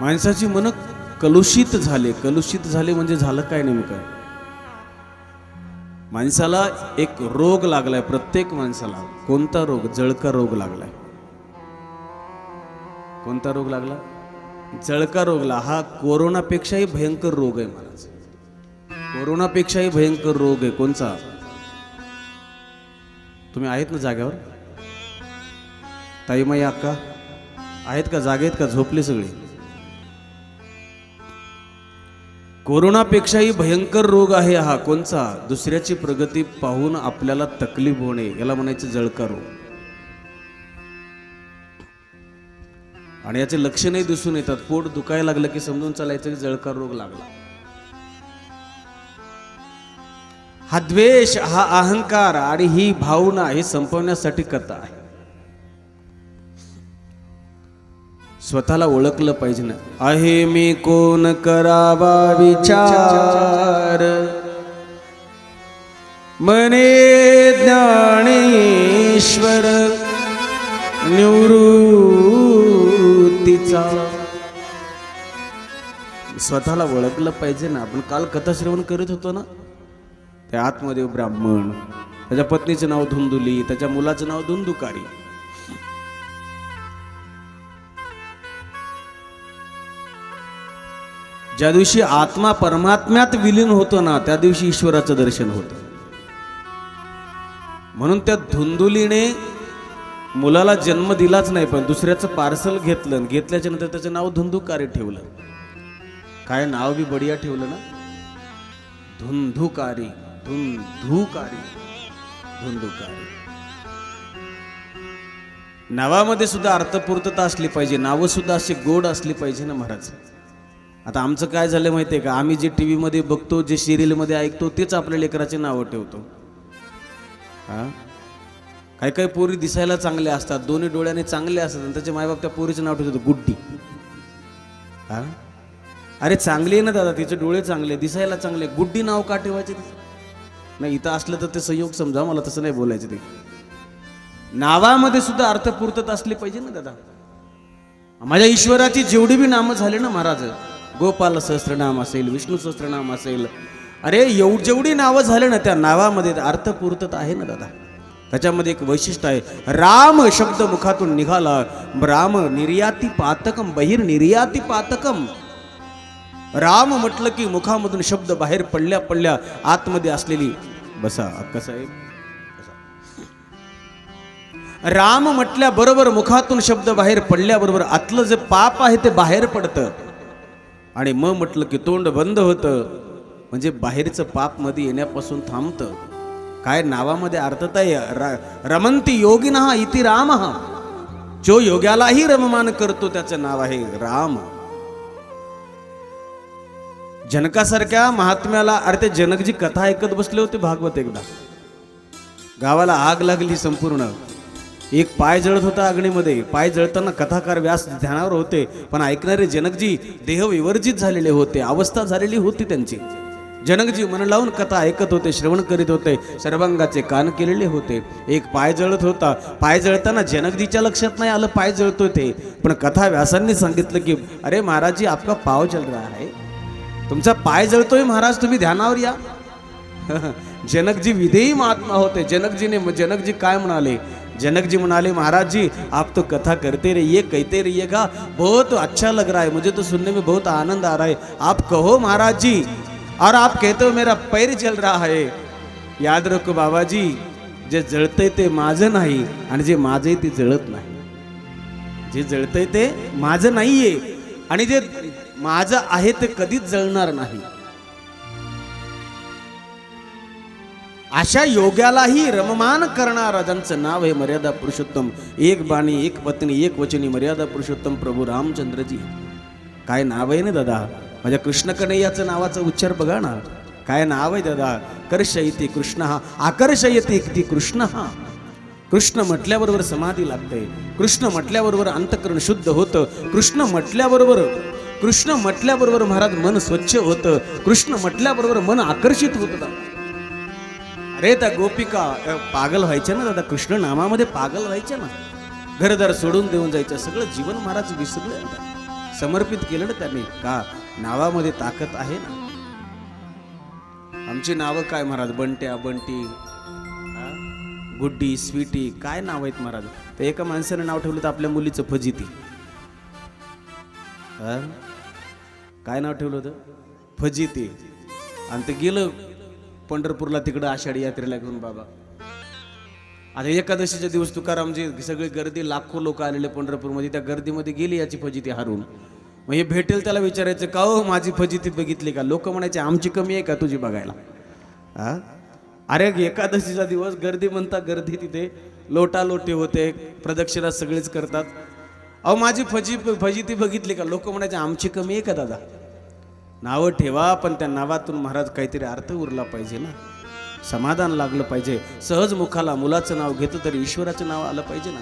माणसाची मन कलुषित झाले. कलुषित झाले म्हणजे झालं काय नेमकं? माणसाला एक रोग लागलाय प्रत्येक माणसाला. कोणता रोग? जळका रोग लागलाय. कोणता रोग लागला? जळका रोगला हा कोरोनापेक्षाही भयंकर रोग आहे महाराज. कोरोनापेक्षाही भयंकर रोग आहे. कोणचा? तुम्ही आहेत ना जाग्यावर ताईमाई अक्का? आहेत का? जागेत का? झोपले सगळे? कोरोनापेक्षाही भयंकर रोग आहे हा कोणचा? दुसऱ्याची प्रगती पाहून आपल्याला तकलीफ होणे याला म्हणायचं जळका रोग आणि याचे लक्षणही दिसून येतात. पोट दुखायला लागलं की समजून चालायचं की जळकार रोग लागला. हा द्वेष हा अहंकार आणि ही भावना हे संपवण्यासाठी कथा आहे. स्वतःला ओळखलं पाहिजे ना. आहे मी कोण करावा विचार? मने ज्ञानेश्वर निवृत्तीचा. स्वतःला ओळखलं पाहिजे ना. आपण काल कथा श्रवण करत होतो ना. ते आत्मदेव ब्राह्मण त्याच्या पत्नीचं नाव धुंदुली त्याच्या मुलाचं नाव धुंदुकारी. ज्या दिवशी आत्मा परमात्म्यात विलीन होतो ना त्या दिवशी ईश्वराचं दर्शन होतं. म्हणून त्या धुंदुलीने मुलाला जन्म दिलाच नाही पण दुसऱ्याचं पार्सल घेतलं आणि घेतल्याच्या नंतर त्याचं नाव धुंदुकारी ठेवलं. काय नाव बी बढिया ठेवलं ना? धुंधुकारी धुंधुकारी धुंधुकारी. नावामध्ये सुद्धा अर्थपूर्तता असली पाहिजे नावं सुद्धा अशी गोड असली पाहिजे ना महाराज? आता आमचं काय झालं माहिती आहे का? आम्ही जे टी व्हीमध्ये बघतो जे सिरियलमध्ये ऐकतो तेच आपल्या लेकराचे नावं ठेवतो. हा? काही काही पोरी दिसायला चांगल्या असतात दोन्ही डोळ्याने चांगले असतात आणि त्याच्या मायबाप त्या पोरीचं नाव ठेवतो गुड्डी. हा? अरे चांगली आहे ना दादा तिचे डोळे चांगले दिसायला चांगले. गुड्डी नाव का ठेवायचे? नाही इथं असलं तर ते संयोग समजा मला तसं नाही बोलायचं ते. नावामध्ये सुद्धा अर्थपूर्तता असली पाहिजे ना दादा. माझ्या ईश्वराची जेवढी बी नामं झाले ना महाराज गोपाल सहस्त्रनाम असेल विष्णू सहस्त्रनाम असेल. अरे एव जेवढी नावं झाले ना त्या नावामध्ये अर्थपूर्तता आहे ना दादा. त्याच्यामध्ये एक वैशिष्ट्य आहे. राम शब्द मुखातून निघाला. राम निर्याती पातकम बहिर निर्याती पातकम. राम म्हटलं की मुखामधून शब्द बाहेर पडल्या पडल्या आतमध्ये असलेली बसा अक्कासाहेब राम म्हटल्याबरोबर मुखातून शब्द बाहेर पडल्याबरोबर आतलं जे पाप आहे ते बाहेर पडतं. आणि मग म्हटलं की तोंड बंद होतं. म्हणजे बाहेरचं पापमध्ये येण्यापासून थांबतं. काय नावामध्ये अर्थता आहे र- रमंती योगिना इति राम. जो योग्यालाही रममान करतो त्याचं नाव आहे राम. जनकासारख्या महात्म्याला अरे ते जनकजी कथा ऐकत बसले होते भागवत एकदा. गावाला आग लागली संपूर्ण. एक पाय जळत होता अग्नीमध्ये. पाय जळताना कथाकार व्यास ध्यानावर होते पण ऐकणारे जनकजी देह विवर्जित झालेले होते अवस्था झालेली होती त्यांची. जनकजी मन लावून कथा ऐकत होते श्रवण करीत होते सर्वांगाचे कान केलेले होते. एक पाय जळत होता. पाय जळताना जनकजीच्या लक्षात नाही आलं पाय जळतो ते. पण कथा व्यासांनी सांगितलं की अरे महाराजजी आपका पाव जल रहा है. तुमचा पाय जळतोय महाराज तुम्ही ध्यानावर या. जनकजी विधेयी महात्मा होते. जनकजीने जनकजी काय म्हणाले? जनकजी म्हणाले महाराज जी आप तो कथा करते रहिए कहते रहिएगा। बहुत अच्छा लग रहा है मुझे तो सुनने में बहुत आनंद आ रहा है। आप कहो महाराज जी और आप कहते हो मेरा पैर जल रहा है। याद रखो बाबाजी जे जळतंय ते माझं नाही आणि जे माझे ते जळत नाही। जे जळतंय ते माझं नाहीये आणि जे माझं आहे ते कधीच जळणार नाही। अशा योग्यालाही रममान करणारा ज्यांचं नाव आहे मर्यादा पुरुषोत्तम. एक बाणी एक पत्नी एक वचनी मर्यादा पुरुषोत्तम प्रभू रामचंद्रजी. काय नाव आहे ना दादा? माझ्या कृष्ण कन्हैयाचं नावाचा उच्चार बघा ना. काय नाव आहे दादा? कर्षयती कृष्ण हा आकर्षयती ती कृष्ण. हा कृष्ण म्हटल्याबरोबर समाधी लागते. कृष्ण म्हटल्याबरोबर अंतकरण शुद्ध होतं. कृष्ण म्हटल्याबरोबर कृष्ण म्हटल्याबरोबर महाराज मन स्वच्छ होतं. कृष्ण म्हटल्याबरोबर मन आकर्षित होतं. रे त्या गोपिका पागल व्हायच्या ना दादा? कृष्ण नामामध्ये पागल व्हायच्या ना? घरदार सोडून देऊन जायचं सगळं जीवन महाराज विसरलं समर्पित केलं ना त्यांनी. का? नावामध्ये ताकद आहे ना? आमची नावं काय महाराज? बंट्या बंटी गुड्डी स्वीटी काय नाव आहेत महाराज? तर एका माणसानं नाव ठेवलं तर आपल्या मुलीचं फजिती. काय नाव ठेवलं होतं? फजिती. आणि ते गेलं पंढरपूरला तिकडं आषाढी यात्रेला घेऊन बाबा. आता एकादशीच्या दिवस तुकारामजी सगळी गर्दी लाखो लोक आलेले पंढरपूरमध्ये. त्या गर्दीमध्ये गेली याची फजिती हारून. मग हे भेटेल त्याला विचारायचं का हो माझी फजिती बघितली का? लोक म्हणायचे आमची कमी आहे का तुझी बघायला? हा अरे एकादशीचा दिवस गर्दी म्हणता गर्दी तिथे. लोटालोटी होते प्रदक्षिणा सगळेच करतात. अहो माझी फजी फजिती बघितली का? लोक म्हणायचे आमची कमी आहे का दादा? नावं ठेवा पण त्या नावातून महाराज काहीतरी अर्थ उरला पाहिजे ना. समाधान लागलं पाहिजे. सहज मुखाला मुलाचं नाव घेतं तरी ईश्वराचं नाव आलं पाहिजे ना.